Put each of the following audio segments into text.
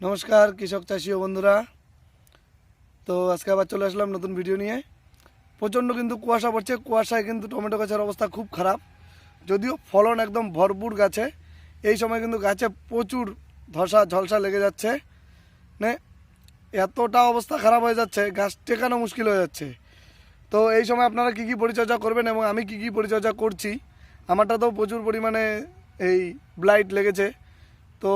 নমস্কার, কৃষক চাষি ও বন্ধুরা। তো আজকে আবার চলে আসলাম নতুন ভিডিও নিয়ে। প্রচণ্ড কিন্তু কুয়াশা পড়ছে। কুয়াশায় কিন্তু টমেটো গাছের অবস্থা খুব খারাপ। যদিও ফলন একদম ভরপুর গাছে। এই সময় কিন্তু গাছে প্রচুর ধসা, ঝলসা লেগে যাচ্ছে। মানে এতটা অবস্থা খারাপ হয়ে যাচ্ছে, গাছ টেকানো মুশকিল হয়ে যাচ্ছে। তো এই সময় আপনারা কী কী পরিচর্যা করবেন এবং আমি কী কী পরিচর্যা করছি? আমারটা তো প্রচুর পরিমাণে এই ব্লাইট লেগেছে। তো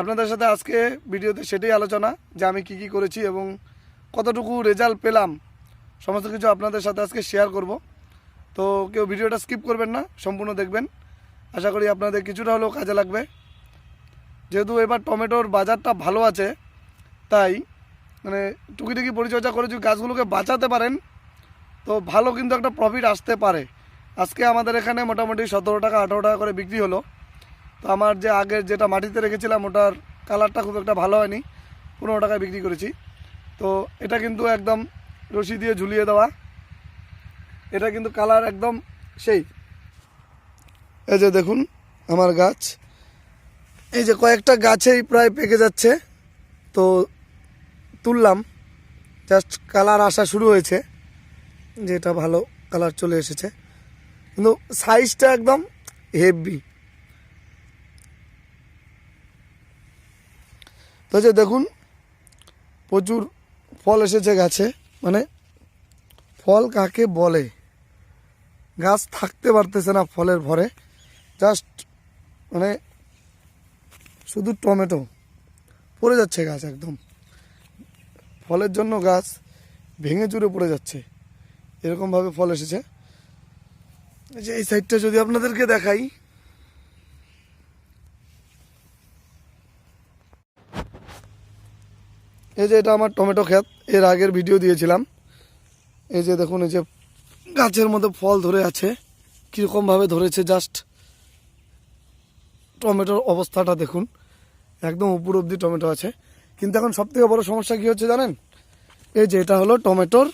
আপনাদের সাথে আজকে ভিডিওতে সেটাই আলোচনা যে আমি কি কি করেছি এবং কতটুকু রেজাল্ট পেলাম, সমস্ত কিছু আপনাদের সাথে আজকে শেয়ার করব। তো কেউ ভিডিওটা স্কিপ করবেন না, সম্পূর্ণ দেখবেন। আশা করি আপনাদের কিছুটা হলেও কাজে লাগবে। যেহেতু এবার টমেটোর বাজারটা ভালো আছে, তাই মানে টুকিটুকি পরিচর্যা করে যদি গাছগুলোকে বাঁচাতে পারেন, তো ভালো কিন্তু একটা প্রফিট আসতে পারে। আজকে আমাদের এখানে মোটামুটি সতেরো টাকা, আঠারো টাকা করে বিক্রি হলো। তো আমার যে আগের যেটা মাটিতে রেখেছিলাম, ওটার কালারটা খুব একটা ভালো হয়নি। পনেরো টাকায় বিক্রি করেছি। তো এটা কিন্তু একদম রশি দিয়ে ঝুলিয়ে দেওয়া। এটা কিন্তু কালার একদম সেই। এই যে দেখুন আমার গাছ। এই যে কয়েকটা গাছেই প্রায় পেকে যাচ্ছে। তো তুললাম। জাস্ট কালার আসা শুরু হয়েছে। যেটা ভালো কালার চলে এসেছে। কিন্তু সাইজটা একদম হেভি। তো যে দেখুন, প্রচুর ফল এসেছে গাছে। মানে ফল কাকে বলে? গাছ থাকতে পারতেছে না ফলের ভরে। জাস্ট মানে শুধু টমেটো পড়ে যাচ্ছে গাছ একদম। ফলের জন্য গাছ ভেঙে চুরে পড়ে যাচ্ছে। এরকমভাবে ফল এসেছে। এই এই সাইডটা যদি আপনাদেরকে দেখাই এই যে এটা আমার টমেটো ক্ষেত, এর আগের ভিডিও দিয়েছিলাম। এই যে দেখুন, এই যে গাছের মধ্যে ফল ধরে আছে, কীরকমভাবে ধরেছে জাস্ট টমেটোর অবস্থাটা দেখুন। একদম উপর অব্দি টমেটো আছে। কিন্তু এখন সবথেকে বড় সমস্যা কী হচ্ছে জানেন? এই যে এটা হলো টমেটোর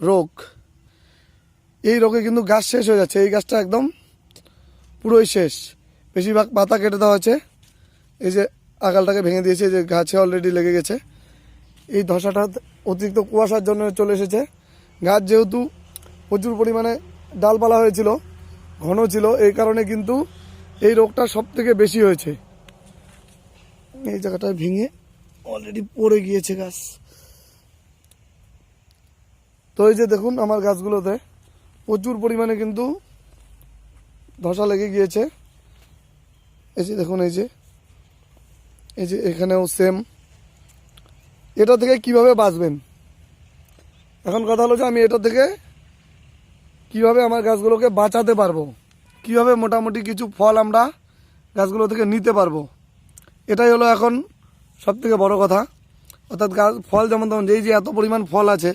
রোগ। এই রোগে কিন্তু গাছ শেষ হয়ে যাচ্ছে। এই গাছটা একদম পুরোই শেষ। বেশিরভাগ পাতা কেটে দেওয়া হয়েছে। এই যে আগালটাকে ভেঙে দিয়েছে যে গাছে অলরেডি লেগে গেছে। এই ধসাটা অতিরিক্ত কুয়াশার জন্য চলে এসেছে। গাছ যেহেতু প্রচুর পরিমাণে ডালপালা হয়েছিল, ঘন ছিল, এই কারণে কিন্তু এই রোগটা সব থেকে বেশি হয়েছে। এই জায়গাটা ভেঙে অলরেডি পড়ে গিয়েছে গাছ। তো এই যে দেখুন আমার গাছগুলোতে প্রচুর পরিমাণে কিন্তু ধসা লেগে গিয়েছে। এই যে দেখুন, এই যে এই যে এখানেও সেম এটা থেকে কীভাবে বাঁচবেন? এখন কথা হলো যে আমি এটা থেকে কীভাবে আমার গাছগুলোকে বাঁচাতে পারব? কীভাবে মোটামুটি কিছু ফল আমরা গাছগুলো থেকে নিতে পারব? এটাই হলো এখন সব থেকে বড় কথা। অর্থাৎ গাছ, ফল যেমন তেমন যেই যে এত পরিমাণ ফল আছে,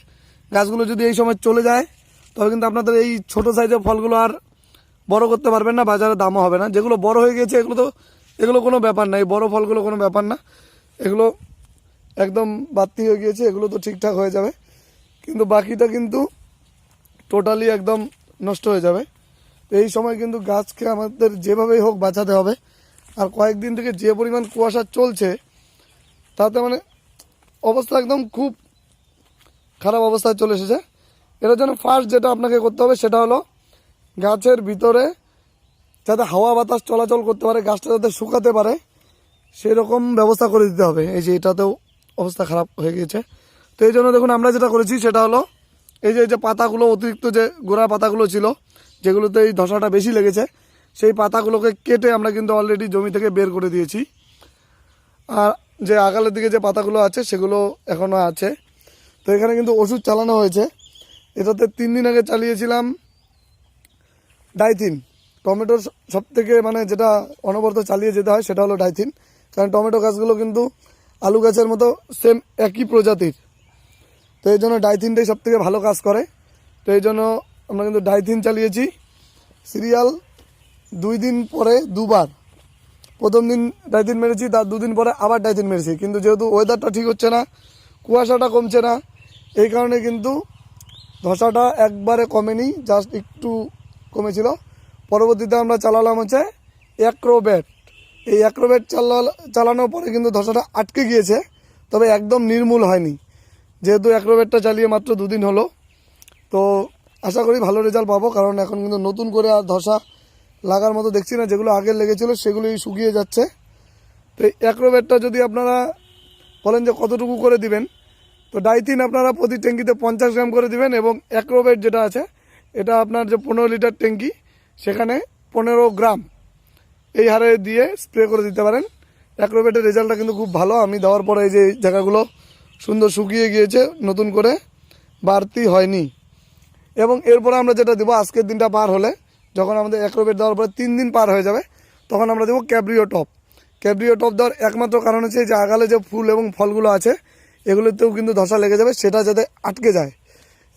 গাছগুলো যদি এই সময় চলে যায়, তবে কিন্তু আপনাদের এই ছোট সাইজের ফলগুলো আর বড় করতে পারবেন না, বাজারে দামও হবে না। যেগুলো বড় হয়ে গেছে, এগুলো তো, এগুলো কোনো ব্যাপার না। এই বড় ফলগুলো কোনো ব্যাপার না। এগুলো একদম বাতি হয়ে গিয়েছে, এগুলো তো ঠিকঠাক হয়ে যাবে। কিন্তু বাকিটা কিন্তু টোটালি একদম নষ্ট হয়ে যাবে। তো এই সময় কিন্তু গাছকে আমাদের যেভাবেই হোক বাঁচাতে হবে। আর কয়েকদিন থেকে যে পরিমাণ কুয়াশা চলছে, তাতে মানে অবস্থা একদম খুব খারাপ অবস্থায় চলে এসেছে। এটার জন্য ফার্স্ট যেটা আপনাকে করতে হবে, সেটা হলো গাছের ভিতরে যাতে হাওয়া বাতাস চলাচল করতে পারে, গাছটা যাতে শুকাতে পারে সেই রকম ব্যবস্থা করে দিতে হবে। এই যে এটাতেও অবস্থা খারাপ হয়ে গিয়েছে। তো এই জন্য দেখুন আমরা যেটা করেছি সেটা হলো, এই যে যে পাতাগুলো, অতিরিক্ত যে গোড়া পাতাগুলো ছিল, যেগুলোতে এই ধসাটা বেশি লেগেছে, সেই পাতাগুলোকে কেটে আমরা কিন্তু অলরেডি জমি থেকে বের করে দিয়েছি। আর যে আগালের দিকে যে পাতাগুলো আছে, সেগুলো এখনও আছে। তো এখানে কিন্তু ওষুধ চালানো হয়েছে। এটাতে তিন দিন আগে চালিয়েছিলাম ডাইথিন। টমেটোর সব থেকে মানে যেটা অনবরত চালিয়ে যেতে হয়, সেটা হলো ডাইথিন। কারণ টমেটো গাছগুলো কিন্তু আলু গাছের মতো সেম একই প্রজাতির। তো এই জন্য ডাইথিনটাই সব থেকে ভালো কাজ করে। তো এই জন্য আমরা কিন্তু ডাইথিন চালিয়েছি। সিরিয়াল দুই দিন পরে দুবার। প্রথম দিন ডাইথিন মেরেছি, তার দুদিন পরে আবার ডাইথিন মেরেছি। কিন্তু যেহেতু ওয়েদারটা ঠিক হচ্ছে না, কুয়াশাটা কমছে না, এই কারণে কিন্তু ধসাটা একবারে কমেনি জাস্ট একটু কমেছিল। পরবর্তীতে আমরা চালালাম হচ্ছে অ্যাক্রোব্যাট এই অ্যাক্রোবেট চালা, চালানোর পরে কিন্তু ধসাটা আটকে গিয়েছে, তবে একদম নির্মূল হয়নি। যেহেতু অ্যাক্রোবেটটা চালিয়ে মাত্র দুদিন হলো, তো আশা করি ভালো রেজাল্ট পাবো, কারণ এখন কিন্তু নতুন করে আর ধসা লাগার মতো দেখছি না, যেগুলো আগে লেগেছিলো সেগুলোই শুকিয়ে যাচ্ছে। তো এই অ্যাক্রোবেটটা যদি আপনারা বলেন যে কতটুকু করে দিবেন, তো ডাইথিন আপনারা প্রতি ট্যাঙ্কিতে পঞ্চাশ গ্রাম করে দিবেন এবং অ্যাক্রোবেট যেটা আছে, এটা আপনার যে পনেরো লিটার ট্যাঙ্কি, সেখানে পনেরো গ্রাম এই হারে দিয়ে স্প্রে করে দিতে পারেন। অ্যাক্রোবেটের রেজাল্টটা কিন্তু খুব ভালো। আমি দেওয়ার পরে এই যে জায়গাগুলো সুন্দর শুকিয়ে গিয়েছে, নতুন করে বাড়তি হয়নি। এবং এরপরে আমরা যেটা দেবো, আজকের দিনটা পার হলে যখন আমাদের অ্যাক্রোবেট দেওয়ার পরে তিন দিন পার হয়ে যাবে, তখন আমরা দেবো ক্যাব্রিও টপ। ক্যাব্রিও টপ দেওয়ার একমাত্র কারণ হচ্ছে যে আগালে যে ফুল এবং ফলগুলো আছে, এগুলোতেও কিন্তু ধসা লেগে যাবে, সেটা যাতে আটকে যায়।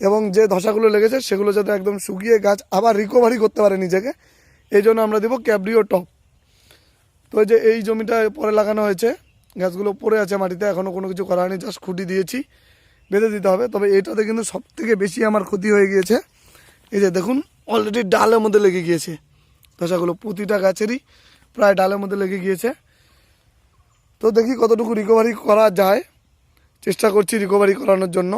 এবং যে ধসাগুলো লেগেছে, সেগুলো যাতে একদম শুকিয়ে গাছ আবার রিকভারি করতে পারে নিজেকে। এই জন্য আমরা দেবো ক্যাব্রিও টপ। তো যে এই জমিটা পরে লাগানো হয়েছে, গাছগুলো পড়ে আছে মাটিতে এখনও কোনো কিছু করা হয়নি জাস্ট খুঁটি দিয়েছি, বেঁধে দিতে হবে। তবে এটাতে কিন্তু সব থেকে বেশি আমার ক্ষতি হয়ে গিয়েছে। এই যে দেখুন অলরেডি ডালের মধ্যে লেগে গিয়েছে। ধসাগুলো প্রতিটা গাছেরই প্রায় ডালের মধ্যে লেগে গিয়েছে। তো দেখি কতটুকু রিকভারি করা যায়। চেষ্টা করছি রিকভারি করানোর জন্য।